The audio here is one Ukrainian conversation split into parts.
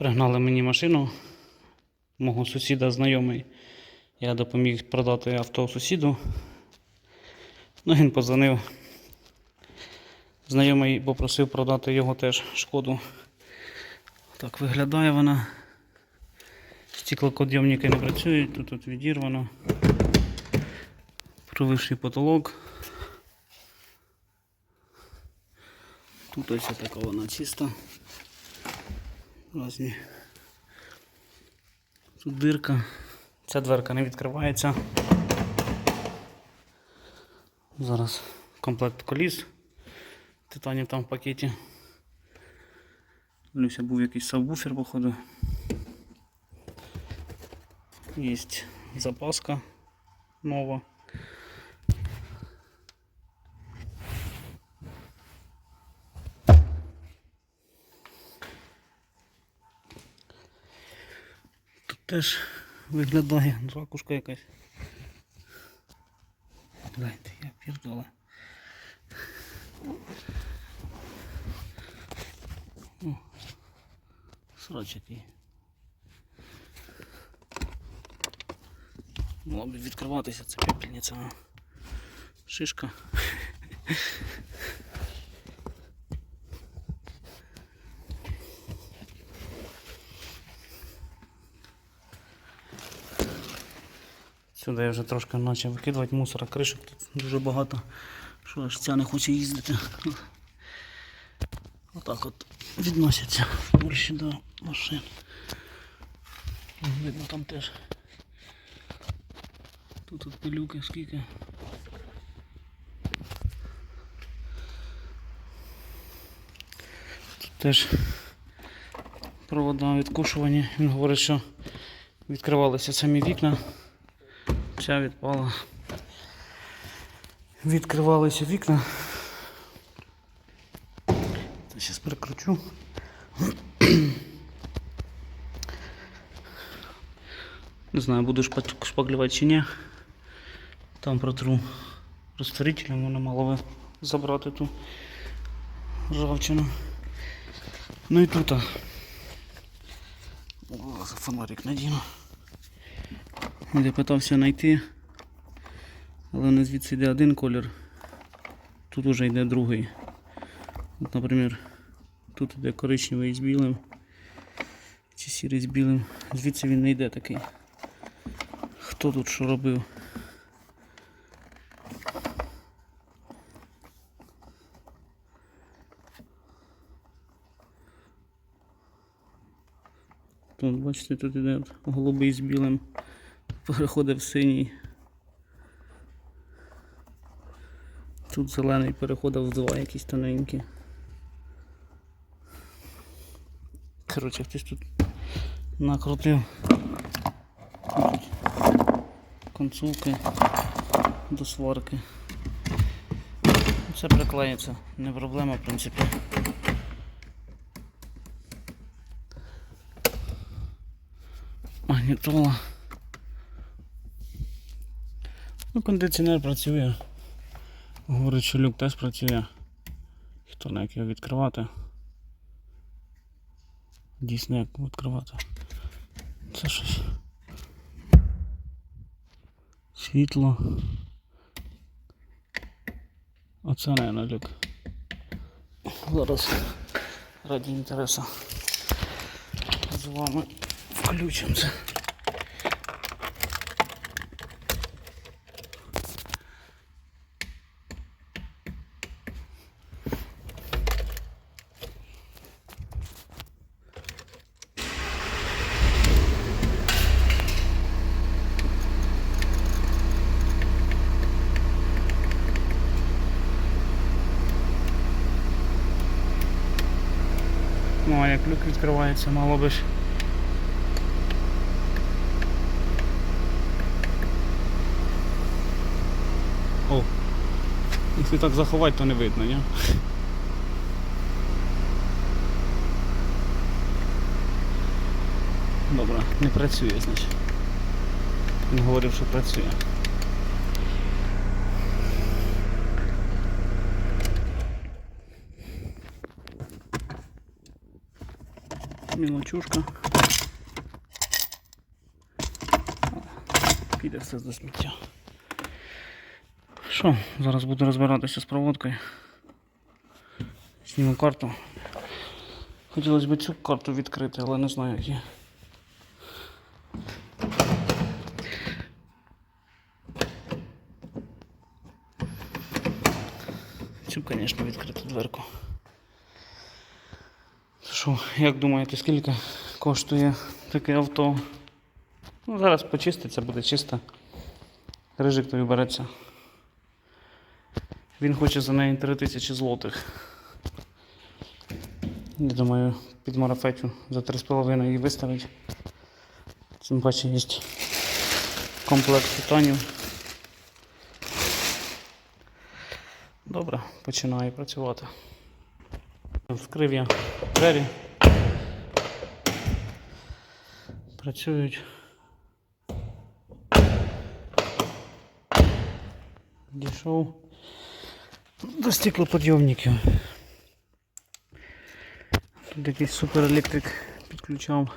Пригнали мені машину мого сусіда знайомий. Я допоміг продати авто сусіду. Ну, він позвонив. Знайомий попросив продати його теж шкоду. Так виглядає вона. Стеклокодйомники не працюють, тут, тут відірвано. Провисший потолок. Тут ось така вона чиста. Разні. Тут дирка. Ця дверка не відкривається. Зараз комплект коліс. Титанів там в пакеті. Люся був якийсь сабвуфер, походу. Є запаска нова. Теж виглядає ракушка якась. Гляньте, як пірдола. О, Срач який. Мала б відкриватися ця пепельниця. Шишка. Сюди я вже трошки почав викидувати мусора, кришок тут дуже багато. Що аж ця не хоче їздити. Отак от відносяться Польщі до машин. Видно там теж. Тут от пилюки скільки. Тут теж провода відкушувані. Він говорить, що відкривалися самі вікна. Вся відпала. Відкривалися вікна. Зараз прикручу. Не знаю, буду шпа- шпаклювати чи ні. Там протру розтворителем, воно мало би забрати ту ржавчину. Ну і тут. О, фонарик надіну. Я питався знайти, але нас звідси йде один колір, тут уже йде другий. От, наприклад, тут йде коричневий з білим, чи сірий з білим. Звідси він не йде такий. Хто тут що робив? Тут, бачите, тут іде голубий з білим переходить в синій. Тут зелений переходив в два якісь тоненькі. Коротше, хтось тут накрутив концовки до сварки. Все приклеїться, не проблема, в принципі. Магнітола. Ну, кондиціонер працює. Говорить, що люк теж працює. Хто на як його відкривати? Дійсно як відкривати. Це щось. Світло. Оце не на люк. Зараз раді інтересу з вами включимо це. Ну, а як люк відкривається, мало би ж. О! Якщо так заховати, то не видно, ні? Добре, не працює, значить. Він говорив, що працює. Мілочушка. Піде все до сміття. Що, зараз буду розбиратися з проводкою. Зніму карту. Хотілося б цю карту відкрити, але не знаю як її. Цю, звісно, відкрити дверку. Що, як думаєте, скільки коштує таке авто? Ну, зараз почиститься, буде чисто. Рижик тобі береться. Він хоче за неї 3 тисячі злотих. Я думаю, під марафетю за 3,5 її виставить. Тим паче є комплект титанів. Добре, починаю працювати. Вскрив я двері. Працюють. Дійшов до стеклоподйомників. Тут якийсь суперелектрик підключав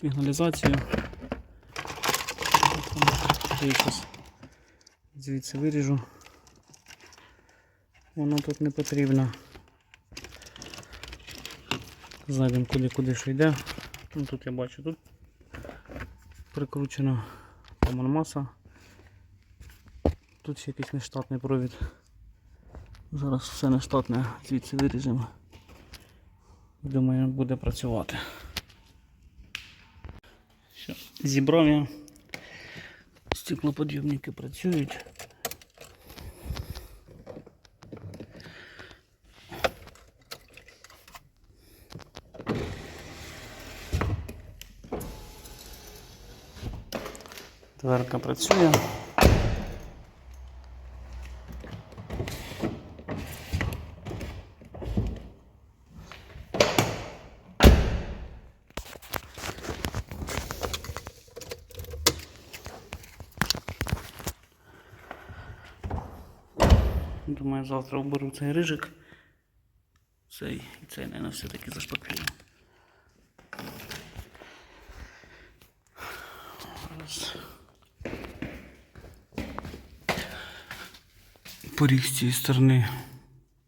сигналізацію. Звідси виріжу. Воно тут не потрібно. Знайдемо куди куди що йде. Ну, тут я бачу, тут прикручена маса. Тут ще якийсь нештатний провід. Зараз все нештатне звідси виріжемо. Думаю, буде працювати. Все. Зібрав я. Стеклоподйомники працюють. Дверка працює. Думаю, завтра оберу цей рижик. Цей і цей, наверное, все-таки заштоклюю. Поріг з цієї сторони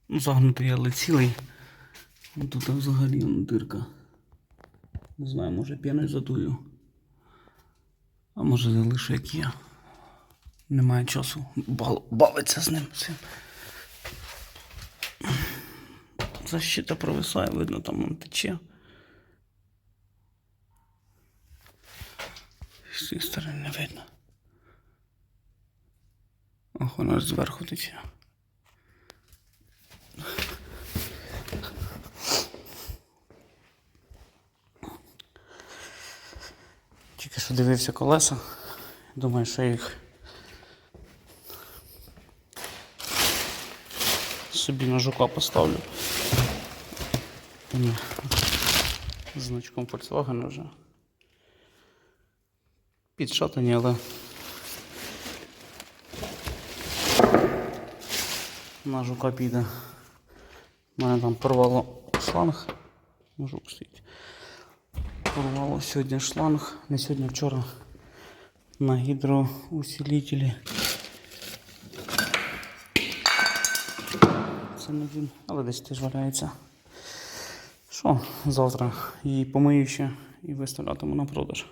ну, загнутий, але цілий. Тут взагалі дирка. Не знаю, може п'яною задую. А може залишу як є. Немає часу бал- бавитися з ним. Защита провисає, видно, там он тече. З цієї сторони не видно. Воно ж зверху тече. Тільки що дивився колеса. Думаю, що їх собі на жука поставлю. Ні. Значком Volkswagen вже. Підшатані, але на жука піде. У мене там порвало шланг. Жук стоїть. Порвало сьогодні шланг. Не сьогодні, а вчора на гідроусилителі. Це не він, але десь теж валяється. Що, завтра її помию ще і виставлятиму на продаж.